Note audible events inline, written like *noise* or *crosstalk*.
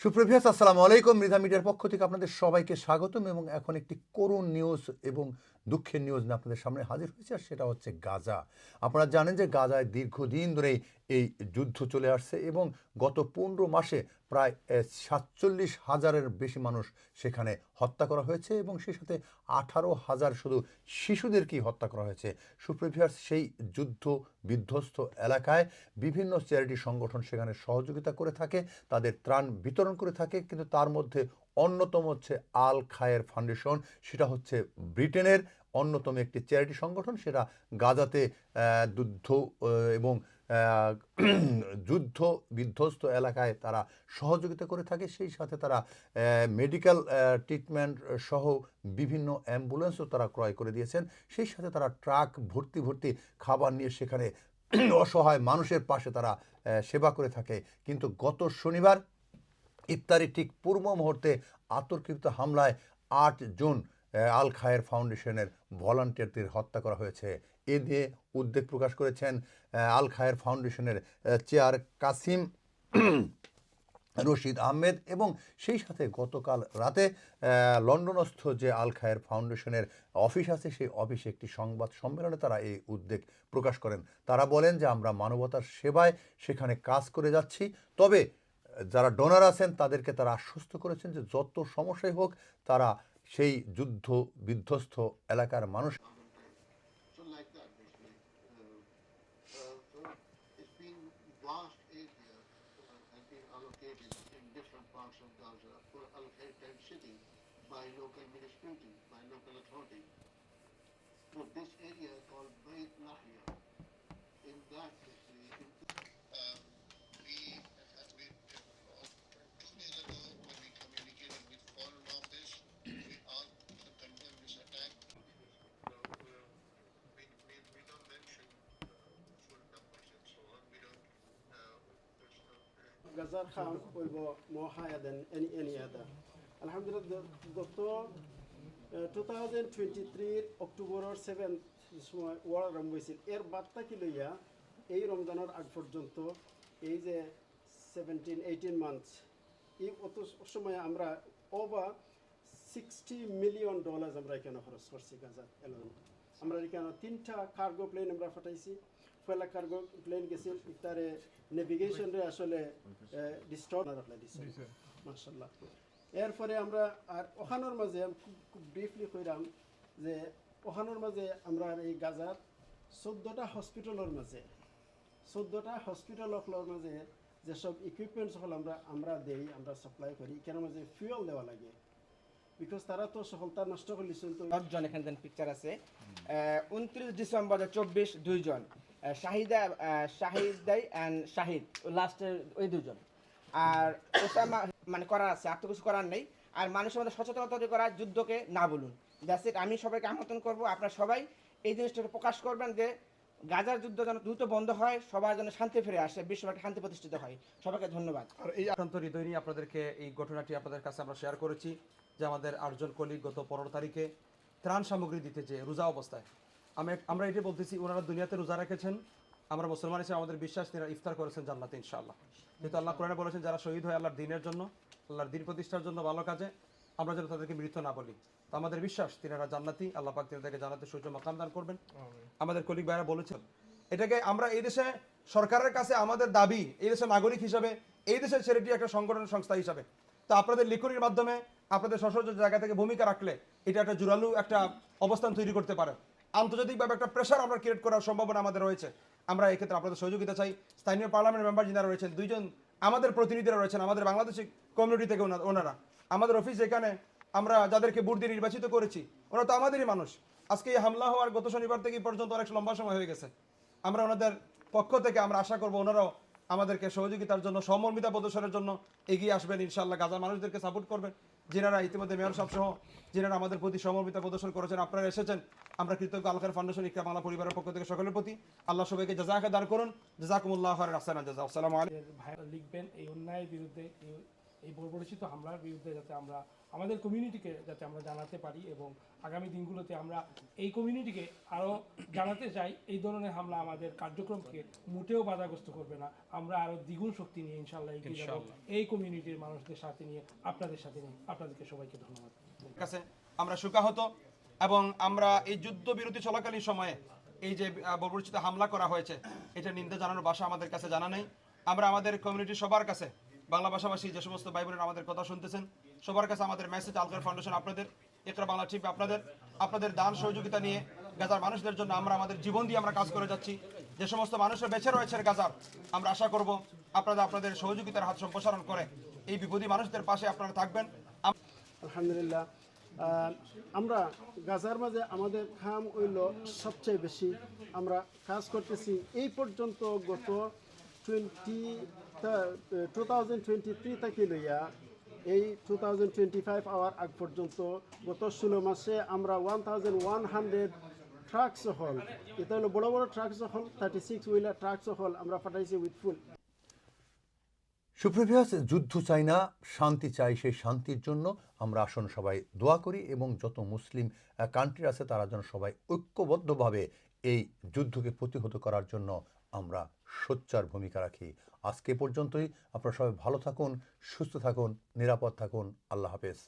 সুপ্রভিয়াস আসসালামু আলাইকুম। মৃধা মিডিয়ার পক্ষ থেকে আপনাদের সবাইকে স্বাগতম এবং এখন একটি করুণ নিউজ এবং দুঃখের নিউজ নিয়ে আপনাদের সামনে হাজির হয়েছে, আর সেটা হচ্ছে গাজা। আপনারা জানেন যে গাজায় দীর্ঘদিন ধরেই এই যুদ্ধ চলে আসছে এবং গত পনেরো মাসে প্রায় সাতচল্লিশ হাজারের বেশি মানুষ সেখানে হত্যা করা হয়েছে এবং সেই সাথে আঠারো হাজার শুধু শিশুদেরকেই হত্যা করা হয়েছে। সুপ্রভিয়ার্স সেই যুদ্ধ বিধ্বস্ত এলাকায় বিভিন্ন চ্যারিটি সংগঠন সেখানে সহযোগিতা করে থাকে, তাদের ত্রাণ বিতরণ করে থাকে, কিন্তু তার মধ্যে অন্যতম হচ্ছে আল খায়ের ফাউন্ডেশন, সেটা হচ্ছে ব্রিটেনের অন্যতম একটি চ্যারিটি সংগঠন, সেটা গাজাতে যুদ্ধ এবং *clears throat* যুদ্ধ বিধ্বস্ত এলাকায় তারা সহযোগিতা করে থাকে। সেই সাথে তারা মেডিকেল ট্রিটমেন্ট সহ বিভিন্ন অ্যাম্বুলেন্সও তারা ক্রয় করে দিয়েছেন। সেই সাথে তারা ট্রাক ভর্তি ভর্তি খাবার নিয়ে সেখানে *clears throat* অসহায় মানুষের পাশে তারা সেবা করে থাকে। কিন্তু গত শনিবার ইফতারি ঠিক পূর্ব মুহূর্তে আতর্কিত হামলায় আট জন আল খায়ের ফাউন্ডেশনের ভলান্টিয়ারদের হত্যা করা হয়েছে। এ নিয়ে উদ্বেগ প্রকাশ করেছেন আল খায়ের ফাউন্ডেশনের চেয়ার কাসিম *clears throat* রশিদ আহমেদ এবং সেই সাথে গতকাল রাতে লন্ডনস্থ যে আল খায়ের ফাউন্ডেশনের অফিস আছে, সেই অফিসে একটি সংবাদ সম্মেলনে তারা এই উদ্বেগ প্রকাশ করেন। তারা বলেন যে, আমরা মানবতার সেবায় সেখানে কাজ করে যাচ্ছি, তবে যারা ডোনার আছেন তাদেরকে তারা আশ্বস্ত করেছেন যে যত সমস্যাই হোক তারা সেই যুদ্ধ বিধ্বস্ত এলাকার মানুষ। So this area called Bait Lahia, in that Gazar Khan will go more higher than any, any other. Alhamdulillah, Doctor, uh, 2023 অক্টোবরের সেভেন সময় ওয়ার্ল্ড রম হয়েছিল এর বার্তা কি লইয়া এই রমজানের আগ পর্যন্ত এই যে সেভেন্টিন এইটিন মান্থস এই অত সময় আমরা ওভার সিক্সটি মিলিয়ন ডলার আমরা এখানে খরচ করছি গাজা এলোন আমরা এখানে তিনটা কার্গো প্লেন আমরা পাঠাইছি পয়লা কার্গো প্লেন গেছিল তারে নেভিগেশনে আসলে ডিস্টার্ব রাখলে দিছে মার্শাল্লাহ এরপরে আমরা আর ওখানোর মাঝে আমি খুব খুব ব্রিফলি কইরাম যে ওখানোর মাঝে আমরা এই গাজার চোদ্দোটা হসপিটালের মাঝে চোদ্দোটা হসপিটালের মাঝে যেসব ইকুইপমেন্টস হল আমরা আমরা দেই আমরা সাপ্লাই করি কেন মাঝে ফুয়েল দেওয়া লাগে? বিকজ তারা তো সফলতা নষ্ট করলিছেন তো দশজন এখানে পিকচার আছে। উনত্রিশ ডিসেম্বর চব্বিশ দুইজন। শাহিদা শাহিদাই অ্যান্ড শাহিদ লাস্টের ওই দুজন। আর ওসামা মানে করার আছে, আর তো কিছু করার নেই। আর মানুষের মধ্যে সচেতনতা তৈরি করা, যুদ্ধকে না বলুন। দ্যাটস ইট আমি সবাইকে আমন্ত্রণ করব, আপনারা সবাই এই জিনিসটাকে প্রকাশ করবেন যে, গাজার যুদ্ধ যেন দ্রুত বন্ধ হয়, সবার যেন শান্তি ফিরে আসে, বিশ্বব্যাপী শান্তি প্রতিষ্ঠিত হয়। সবাইকে ধন্যবাদ। আর এই আক্রান্ত হৃদয় নিয়ে আপনাদেরকে এই ঘটনাটি আপনাদের কাছে আমরা শেয়ার করেছি, যে আমাদের আটজন কলিগ গত পনেরো তারিখে ত্রাণ সামগ্রী দিতে যে রোজা অবস্থায় আমরা এটি বলতেছি ওনারা দুনিয়াতে রোজা রেখেছেন আমরা মুসলমান হিসেবে আমাদের বিশ্বাস তিনি ইফতার করেছেন জান্নাতে ইনশাআল্লাহ। যেহেতু আল্লাহ কোরআনে বলেছেন যারা শহীদ হয় আল্লাহর দিনের জন্য আল্লাহর দিন প্রতিষ্ঠার জন্য ভালো কাজে আমরা যেন তাদেরকে মৃত্যু না বলি। তো আমাদের বিশ্বাস তিনারা জান্নাতি আল্লাহ পাক তিনাদেরকে জান্নাতে সূর্য মাকাম দান করবেন। আমাদের কলিগ ভাইরা বলেছেন এটাকে আমরা এই দেশে সরকারের কাছে আমাদের দাবি এই দেশের নাগরিক হিসাবে এই দেশের ছেলেটি একটা সংগঠন সংস্থা হিসাবে। তো আপনাদের লিখনির মাধ্যমে আপনাদের সশস্ত্র জায়গা থেকে ভূমিকা রাখলে এটা একটা জোরালু একটা অবস্থান তৈরি করতে পারে। আন্তর্জাতিকভাবে একটা প্রেশার আমরা ক্রিয়েট করার সম্ভাবনা আমাদের রয়েছে। আমরা এক্ষেত্রে আপনাদের সহযোগিতা চাই। স্থানীয় পার্লামেন্ট মেম্বার যারা রয়েছেন, দুইজন আমাদের প্রতিনিধিরা রয়েছেন, আমাদের বাংলাদেশি কমিউনিটি থেকে ওনা- ওনারা। আমাদের অফিস এখানে আমরা যাদেরকে ভোট দিয়ে নির্বাচিত করেছি, ওরা তো আমাদেরই মানুষ। আজকে এই হামলা হওয়ার গত শনিবার থেকে পর্যন্ত অনেক লম্বা সময় হয়ে গেছে। আমরা ওনাদের পক্ষ থেকে আমরা আশা করব ওনারাও আমাদেরকে সহযোগিতার জন্য সমর্মিতা প্রদর্শনের জন্য এগিয়ে আসবেন। ইনশাল্লাহ গাজার মানুষদেরকে সাপোর্ট করবেন। যেনারা ইতিমধ্যে মেয়র সবসহ সহ যেনারা আমাদের প্রতি সমর্মিতা প্রদর্শন করেছেন, আপনারা এসেছেন। আমরা কৃতজ্ঞ আলকার ফাউন্ডেশন ইকরা বাংলা পরিবারের পক্ষ থেকে সকলের প্রতি আল্লাহ সবাইকে জাজাকে দান করুন। জাজাকুমুল্লাহ রাসানা জাজা আলাইকুম। লিখবেন, এই অন্যায়ের বিরুদ্ধে এই বর্বরচিত হামলার বিরুদ্ধে যাতে আমরা আমাদের কমিউনিটিকে যাতে আমরা জানাতে পারি এবং আগামী দিনগুলোতে আমরা এই কমিউনিটিকে আরও জানাতে চাই এই ধরনের হামলা আমাদের কার্যক্রমকে মোটেও বাধাগ্রস্ত করবে না। আমরা আরও দ্বিগুণ শক্তি নিয়ে ইনশাল্লাহ এগিয়ে যাব। এই কমিউনিটির মানুষদের সাথে নিয়ে আপনাদের সাথে নিয়ে আপনাদেরকে সবাইকে ধন্যবাদ। কাছে আমরা সুকাহত এবং আমরা এই যুদ্ধ বিরতি চলাকালীন সময়ে এই যে বর্বরচিত হামলা করা হয়েছে এটা নিন্দা জানানোর বাসা আমাদের কাছে জানা নেই। আমরা আমাদের কমিউনিটি সবার কাছে বাংলা ভাষাভাষী যে সমস্ত ভাই বোনেরা আমাদের কথা শুনতেছেন, সবার কাছে আমাদের মেসেজ আলকার ফাউন্ডেশন আপনাদের, একরা বাংলা টিভি আপনাদের আপনাদের দান সহযোগিতা নিয়ে গাজার মানুষদের জন্য আমরা আমাদের জীবন দিয়ে আমরা কাজ করে যাচ্ছি। যে সমস্ত মানুষরা বেঁচে রয়েছে গাজার, আমরা আশা করব আপনারা আপনাদের সহযোগিতার হাত সম্প্রসারণ করে, এই বিপদী মানুষদের পাশে আপনারা থাকবেন। আলহামদুলিল্লাহ আমরা গাজার মাঝে আমাদের খাম হইল সবচেয়ে বেশি। আমরা কাজ করতেছি এই পর্যন্ত গত twenty two thousand twenty three থেকে লইয়া এই টু থাউজেন্ড টোয়েন্টি ফাইভ আওয়ার আগ পর্যন্ত গত ষোলো মাসে আমরা one thousand one hundred trucks হল, এটা হলো বড় বড় ট্রাকস হল থার্টি সিক্স হুইলার ট্রাকস হল আমরা পাঠাইছি উইথ ফুল সুপ্রভিয়াস যুদ্ধ চাই না, শান্তি চাই সেই শান্তির জন্য আমরা আসন সবাই দোয়া করি এবং যত মুসলিম কান্ট্রি আছে তারা যেন সবাই ঐক্যবদ্ধভাবে এই যুদ্ধকে প্রতিহত করার জন্য আমরা সোচ্চার ভূমিকা রাখি। আজকে পর্যন্তই। আপনারা সবাই ভালো থাকুন সুস্থ থাকুন নিরাপদ থাকুন। আল্লাহ হাফেজ।